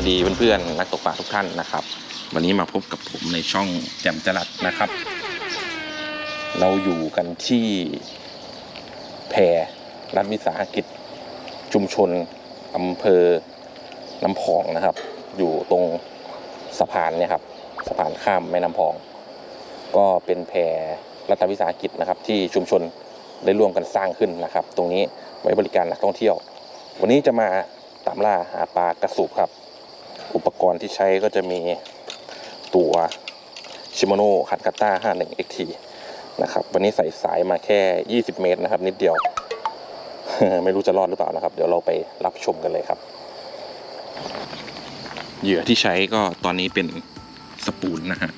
สวัสดีครับสวัสดีเพื่อนๆนักตกปลาทุกท่านนะครับ วันนี้มาพบกับผมในช่องแจ่มจรัดนะครับ เราอยู่กันที่แพรรัฐวิสาหกิจชุมชนอำเภอน้ำพองนะครับ อยู่ตรงสะพานเนี่ยครับสะพานข้ามแม่น้ำพอง ก็เป็นแพรรัฐวิสาหกิจนะครับ ที่ชุมชนได้ร่วมกันสร้างขึ้นนะครับ ตรงนี้ไว้บริการนักท่องเที่ยว วันนี้จะมาตามล่าหาปลากระสุบครับ อุปกรณ์ที่ใช้ก็จะมีตัวชิโมโน่คันกาต้า51 XT นะครับ วันนี้ใส่สายมาแค่ 20 เมตรนะครับ นิดเดียว ไม่รู้จะรอดหรือเปล่านะครับ เดี๋ยวเราไปรับชมกันเลยครับ เหยื่อที่ใช้ก็ตอนนี้เป็นสปูนนะฮะ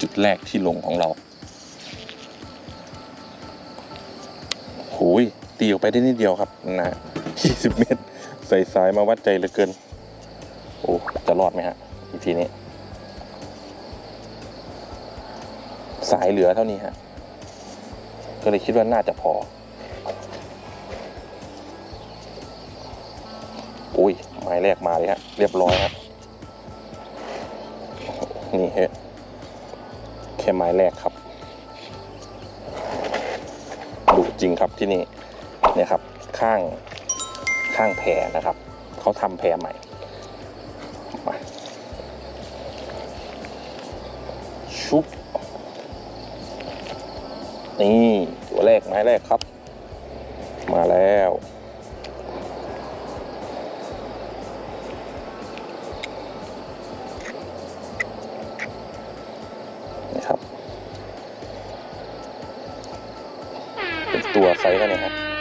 จุดแรกที่ลงของเราโอ้ยตีออกไปได้นิดเดียวครับนะ20 เมตร ใส่สายมาวัดใจเหลือเกิน โอ้ จะรอดไหมฮะ อีกทีนี้ สายเหลือเท่านี้ฮะ ก็เลยคิดว่าน่าจะพอ อุ้ยไม้แรกมาเลยฮะ เรียบร้อยฮะ นี่ฮะแค่ไม้แรกครับดุจริงครับที่นี่เนี่ยครับข้าง ข้างแพนะครับเขาทำแพใหม่มาชุบนี่ตัวแรกไม้แรกครับ มาแล้วนี่ครับ เป็นตัวไซส์นี้ครับ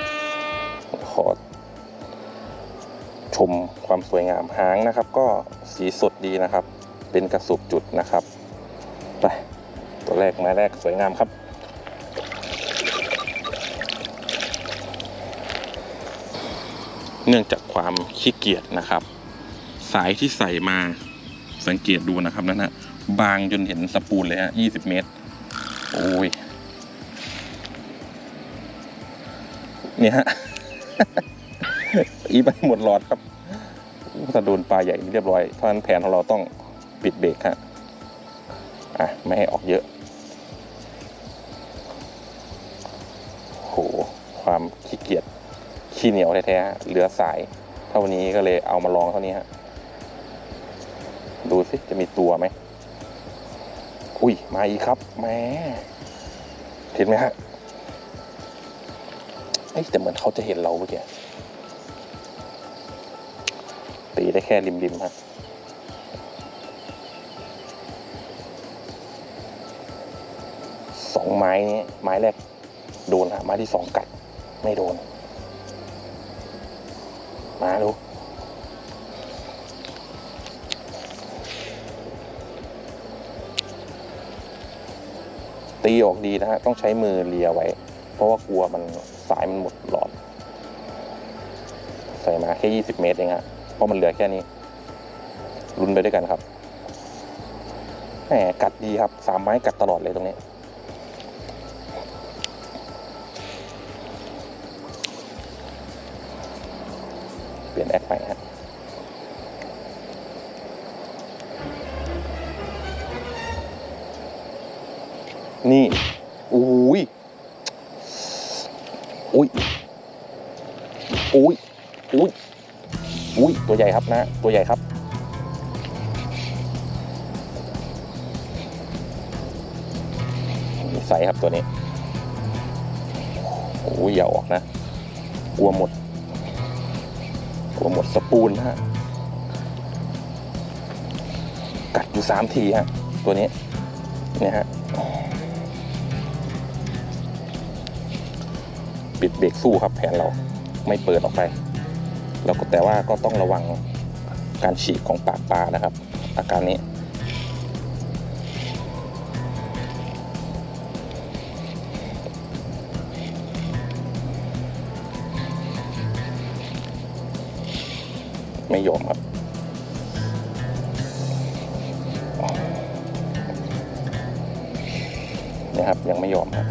ความสวยงามหางนะครับ ก็สีสดดีนะครับ เป็นกระสุบจุดนะครับไปตัวแรกม้แรกสวยงามครับ เนื่องจากความขี้เกียจนะครับ สายที่ใส่มาสังเกตดูนะครับนั่นนะบางจนเห็นสปูนเลยฮะยี่สิบเมตร โอ้ยเนี่ยฮะอีไปหมดหลอดครับ ถ้าโดนปลาใหญ่เรียบร้อย เพราะฉะนั้นแผนของเราต้องปิดเบรกฮะอะไม่ให้ออกเยอะโหความขี้เกียจขี้เหนียวแท้ๆเหลือสาย เท่านี้ก็เลยเอามาลองเท่านี้ฮะดูสิจะมีตัวไหมอุ้ยมาอีกครับแหม่เห็นไหมฮะเอ้ยแต่เหมือนเขาจะเห็นเราเมื่อกี้ ตีได้แค่ริมๆฮะสองไม้นี้ไม้แรกโดนฮะไม้ที่สองกัด ไม่โดน มาดูตีออกดีนะฮะ ต้องใช้มือเลียไว้ เพราะว่ากลัวมันสายมันหมดหลอด ใส่มาแค่ 20 เมตรเองฮะ เพราะมันเหลือแค่นี้ลุ้นไปด้วยกันครับแหมกัดดีครับสามไม้กัดตลอดเลยตรงนี้เปลี่ยนแอคใหม่ฮะนี่อุ้ยอุ้ยอุ้ยอุ้ยอุ้ย ตัวใหญ่ครับนะ ตัวใหญ่ครับมีไซส์ครับตัวนี้โอ้ยอย่าออกนะ กลัวหมด กลัวหมดสปูนฮะ กัดอยู่สามทีฮะ ตัวนี้เนี่ยฮะ ปิดเบรกสู้ครับแผนเราไม่เปิดออกไป แล้วก็แต่ว่าก็ต้องระวังการฉีกของปากปลานะครับ อาการนี้ ไม่ยอมครับนี่ยครับยังไม่ยอมครับ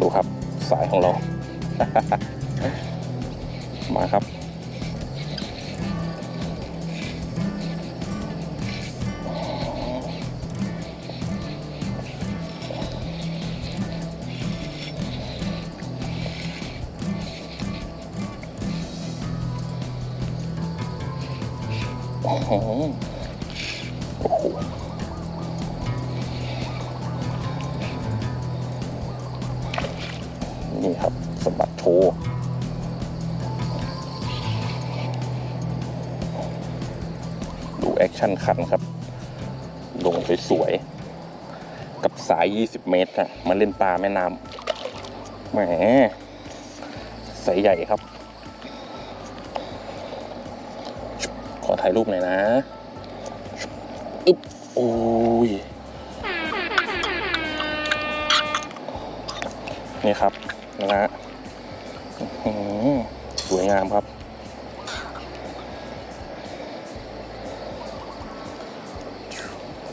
ดูครับสายของเรา มาครับ นี่ครับ สมบัติโชว์ดูแอคชั่นคันครับ ลงสวยๆ กับสาย 20 เมตรนะมาเล่นปลาแม่น้ำแหมสายใหญ่ครับ ขอถ่ายรูปหน่อยนะอึ๊บโอ้ยนี่ครับ นะฮะสวยงามครับ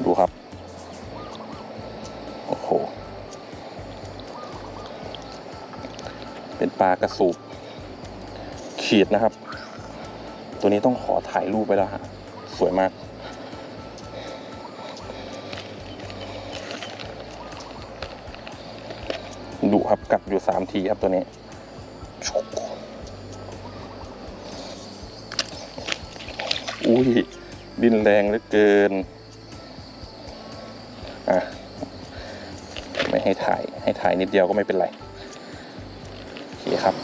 ดูครับ โอ้โห เป็นปลากระสูบขีดนะครับ ตัวนี้ต้องขอถ่ายรูปไปแล้วฮะ สวยมากดุครับ กัดอยู่สามทีครับตัวนี้ อุ้ยดินแรงเหลือเกิน อะ ไม่ให้ถ่ายให้ถ่ายนิดเดียวก็ไม่เป็นไร โอเคครับ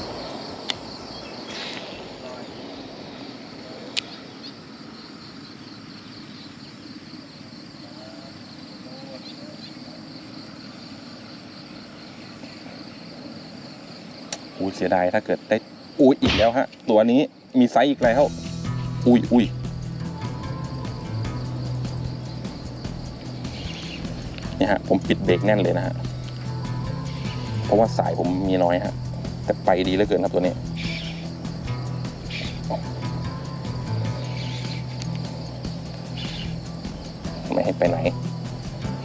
อุ้ยเสียดายถ้าเกิดได้อุ้ยอีกแล้วฮะ ตัวนี้มีไซส์อีกแล้วอุ้ยอุ้ยเนี่ยฮะ ผมปิดเบรกแน่นเลยนะฮะ เพราะว่าสายผมมีน้อยฮะ แต่ไปดีเหลือเกินครับตัวนี้ไม่ให้ไปไหน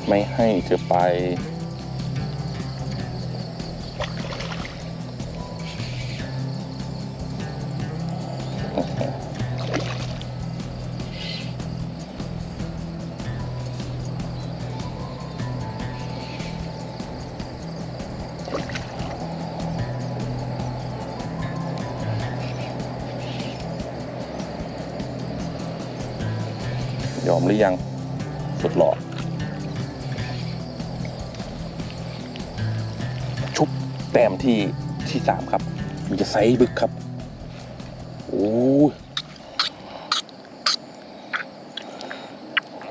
ไม่ให้เธอไป ยอมหรือยัง สุดหล่อชุบแต้มที่ที่สามครับมีจะไซบึกครับ โอ้ย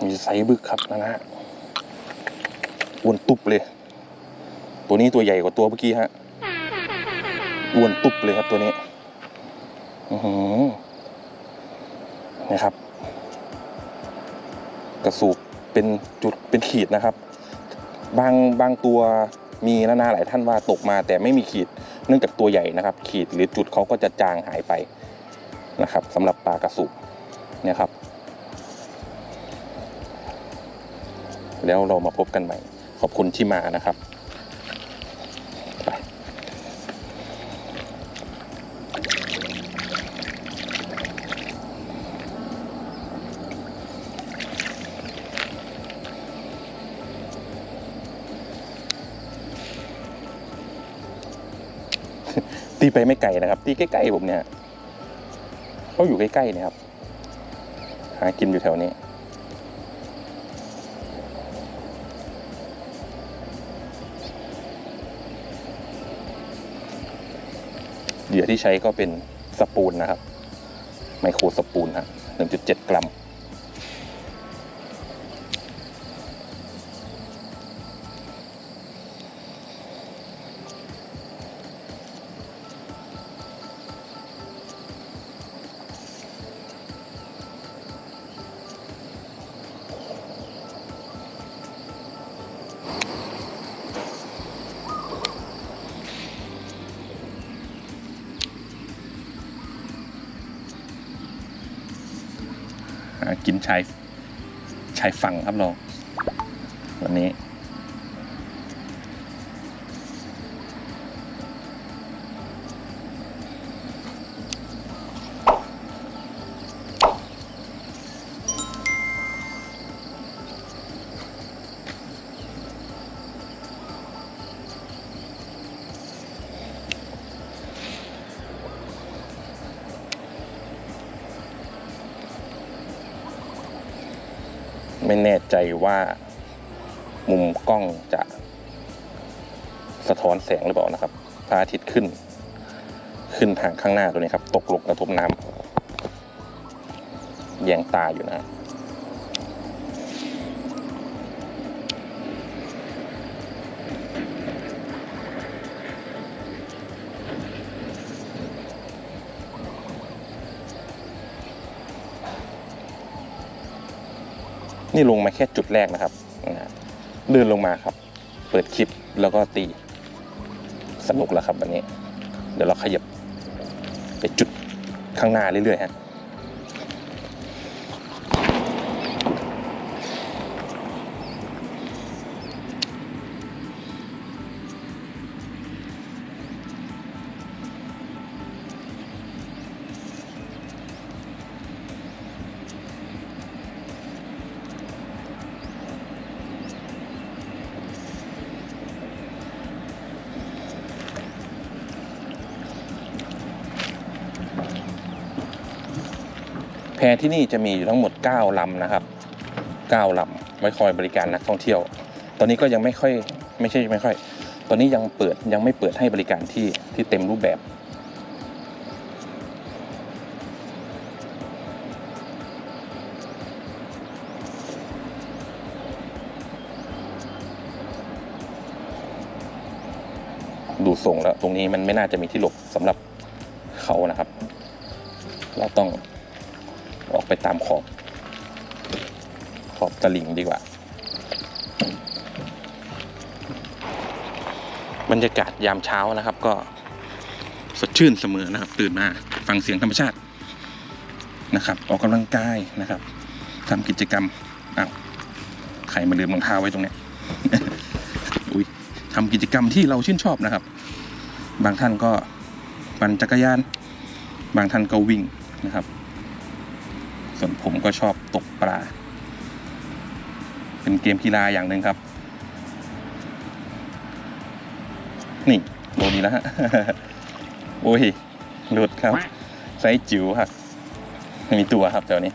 มีไซบึกครับนะฮะอ้วนตุบเลย ตัวนี้ตัวใหญ่กว่าตัวเมื่อกี้ฮะอ้วนตุบเลยครับตัวนี้ อือหือนะครับ ระสูบเป็นจุดเป็นขีดนะครับ บางบางตัวมีนานาหลายท่านว่าตกมาแต่ไม่มีขีดเนื่องจากตัวใหญ่นะครับ ขีดหรือจุดเขาก็จะจางหายไปนะครับสำหรับปลากระสูบเนี่ยครับ แล้วเรามาพบกันใหม่ ขอบคุณที่มานะครับ ตีไปไม่ไกลนะครับ ตีใกล้ๆผมเนี่ยเขาอยู่ใกล้ๆนี่ยครับ หากินอยู่แถวนี้เหยื่อที่ใช้ก็เป็นสปูนนะครับ ไมโครสปูนฮะ1.7 กรัม กินชายชายฝั่งครับเราวันนี้ ไม่แน่ใจว่ามุมกล้องจะสะท้อนแสงหรือเปล่านะครับพระอาทิตย์ขึ้น ขึ้นทางข้างหน้าตัวนี้ครับ ตกลงกระทบน้ำแยงตาอยู่นะ นี่ลงมาแค่จุดแรกนะครับนะเดินลงมาครับ เปิดคลิปแล้วก็ตีสนุกแล้วครับวันนี้ เดี๋ยวเราขยับไปจุดข้างหน้าเรื่อยๆฮะ แพที่นี่จะมีอยู่ทั้งหมด 9 ลำนะครับ 9 ลำไว้คอยบริการนักท่องเที่ยว ตอนนี้ก็ยังไม่ค่อยไม่ใช่ไม่ค่อย ตอนนี้ยังเปิดยังไม่เปิดให้บริการที่ที่เต็มรูปแบบดูทรงแล้วตรงนี้มันไม่น่าจะมีที่หลบสำหรับเขานะครับ เราต้อง ออกไปตามขอบ ขอบตลิ่งดีกว่า บรรยากาศยามเช้านะครับ ก็สดชื่นเสมอนะครับ ตื่นมาฟังเสียงธรรมชาตินะครับ ออกกำลังกายนะครับทำกิจกรรมอ้าวใครมาลืมรองเท้าไว้ตรงเนี้ยอุ้ยทำกิจกรรมที่เราชื่นชอบนะครับ บางท่านก็ปั่นจักรยาน บางท่านก็วิ่งนะครับ ส่วนผมก็ชอบตกปลา เป็นเกมกีฬาอย่างหนึ่งครับ นี่โดนดีแล้วฮะ โอ้ย หลุดครับ ไซส์จิ๋วครับไม่มีตัวครับแถวนี้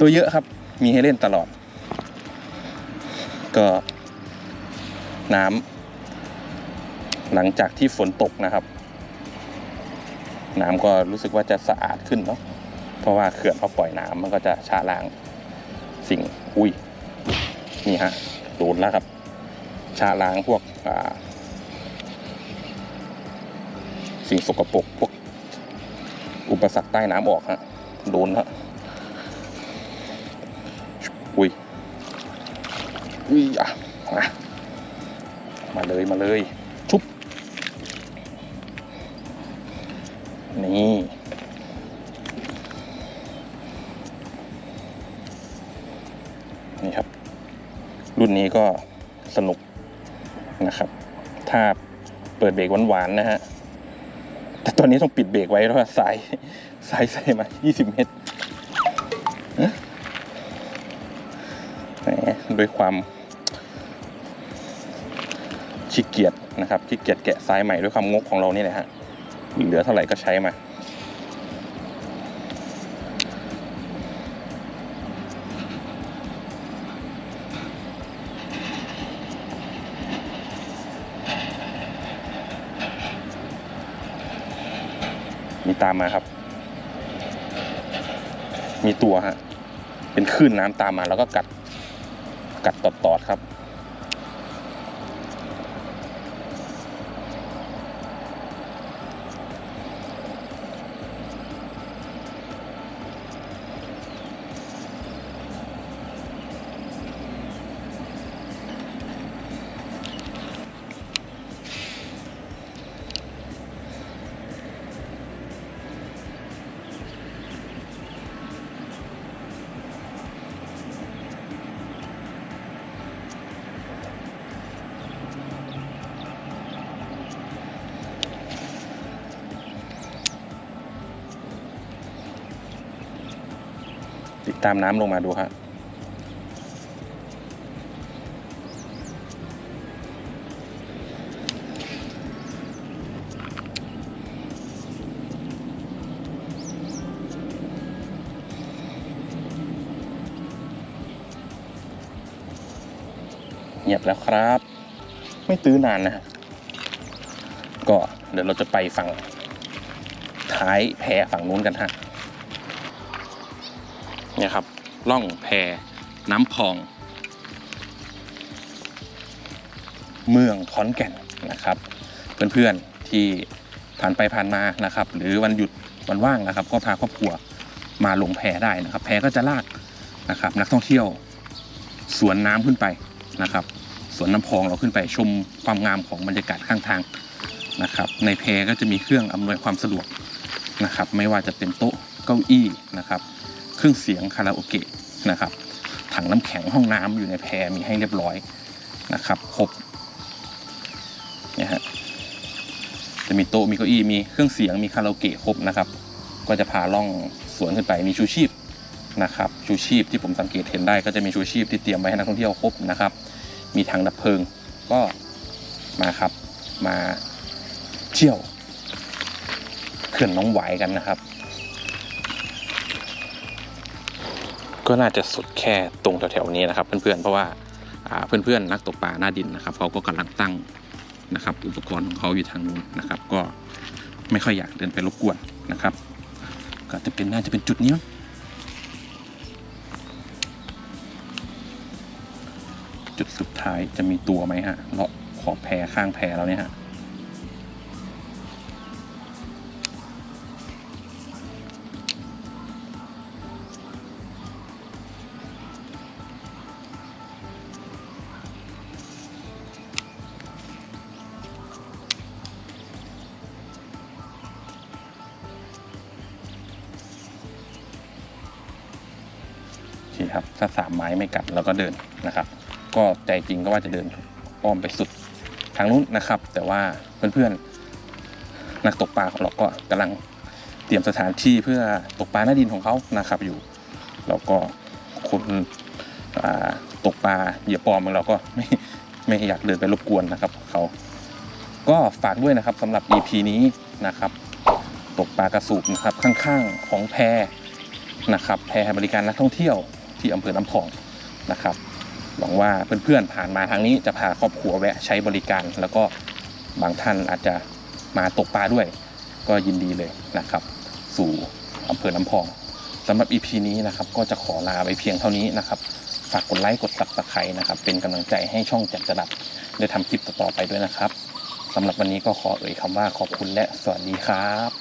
ตัวเยอะครับ มีให้เล่นตลอด ก็น้ำหลังจากที่ฝนตกนะครับ น้ำก็รู้สึกว่าจะสะอาดขึ้นเนาะ เพราะว่าเขื่อนเขาปล่อยน้ำมันก็จะชะล้างสิ่งอุ้ยนี่ฮะโดนแล้วครับชะล้างพวกสิ่งสกปรกพวกอุปสรรคใต้น้ำออกฮะโดนฮะอุ้ยอุ้ยอะมาเลยมาเลยชุบนี่ นี้ก็สนุกนะครับ ถ้าเปิดเบรกหวานๆนะฮะ แต่ตอนนี้ต้องปิดเบรกไว้เพราะสายสายใส่มา 20 เมตรด้วยความขี้เกียจนะครับขี้เกียจแกะสายใหม่ด้วยความงกของเรานี่แหละฮะเหลือเท่าไหร่ก็ใช้มา มี ตามมาครับ มีตัวฮะเป็นคลื่นน้ำตามมาแล้วก็กัดกัดตอดๆครับ ตามน้ำลงมาดูครับเงียบแล้วครับ ไม่ตื้อนานนะฮะก็เดี๋ยวเราจะไปฝั่งท้ายแพฝั่งนู้นกันฮะ เนี่ยครับล่องแพน้ำพอง เมืองขอนแก่นนะครับ เพื่อนๆที่ผ่านไปผ่านมานะครับ หรือวันหยุดวันว่างนะครับ ก็พาครอบครัวมาลงแพได้นะครับ แพก็จะลากนะครับ นักท่องเที่ยวสวนน้ำขึ้นไปนะครับสวนน้ำพองเราขึ้นไปชมความงามของบรรยากาศข้างทางนะครับ ในแพก็จะมีเครื่องอำนวยความสะดวกนะครับ ไม่ว่าจะเป็นโต๊ะเก้าอี้นะครับ เครื่องเสียงคาราโอเกะนะครับ ถังน้ำแข็งห้องน้ำอยู่ในแพรมีให้เรียบร้อยนะครับ ครบเนี่ยฮะจะมีโต๊ะมีเก้าอี้มีเครื่องเสียงมีคาราโอเกะครบนะครับ ก็จะพาล่องสวนขึ้นไปมีชูชีพนะครับ ชูชีพที่ผมสังเกตเห็นได้ก็จะมีชูชีพที่เตรียมไว้ให้นักท่องเที่ยวครบนะครับ มีถังดับเพลิงก็มาครับมาเที่ยวเขื่อนน้องหวายกันนะครับ ก็น่าจะสุดแค่ตรงแถวๆนี้นะครับ เพื่อนๆเพราะว่าเพื่อนๆนักตกปลาหน้าดินนะครับเขาก็กำลังตั้งนะครับ อุปกรณ์ของเขาอยู่ทางนู้นนะครับ ก็ไม่ค่อยอยากเดินไปรบกวนนะครับ ก็จะเป็นน่าจะเป็นจุดนี้จุดสุดท้ายจะมีตัวไหมฮะเลาะขอบแพรข้างแพรแล้วเนี่ยฮะ โอเครับถ้าสามไม้ไม่กัดเราก็เดินนะครับ ก็ใจจริงก็ว่าจะเดินอ้อมไปสุดทางนู้นนะครับ แต่ว่าเพื่อนๆนักตกปลาของเราก็กำลังเตรียมสถานที่เพื่อตกปลาหน้าดินของเขานะครับอยู่แล้วก็คนตกปลาเหยื่อปลอมของเราก็ไม่ไม่อยากเดินไปรบกวนนะครับเขาก็ฝากด้วยนะครับสำหรับ EP นี้นะครับ ตกปลากระสูบนะครับข้างๆของแพนะครับ แพรบริการนักท่องเที่ยว ที่อำเภอน้ำพองนะครับหวังว่าเพื่อนๆผ่านมาทางนี้จะพาครอบครัวแวะใช้บริการ แล้วก็บางท่านอาจจะมาตกปลาด้วย ก็ยินดีเลยนะครับ สู่อำเภอน้ำพองสำหรับ EP นี้นะครับก็จะขอลาไปเพียงเท่านี้นะครับฝากกดไลค์กดซับสไครต์นะครับเป็นกำลังใจให้ช่องจัดจรัดได้ทำคลิปต่อๆไปด้วยนะครับสำหรับวันนี้ก็ขอเอ่ยคำว่าขอบคุณและสวัสดีครับ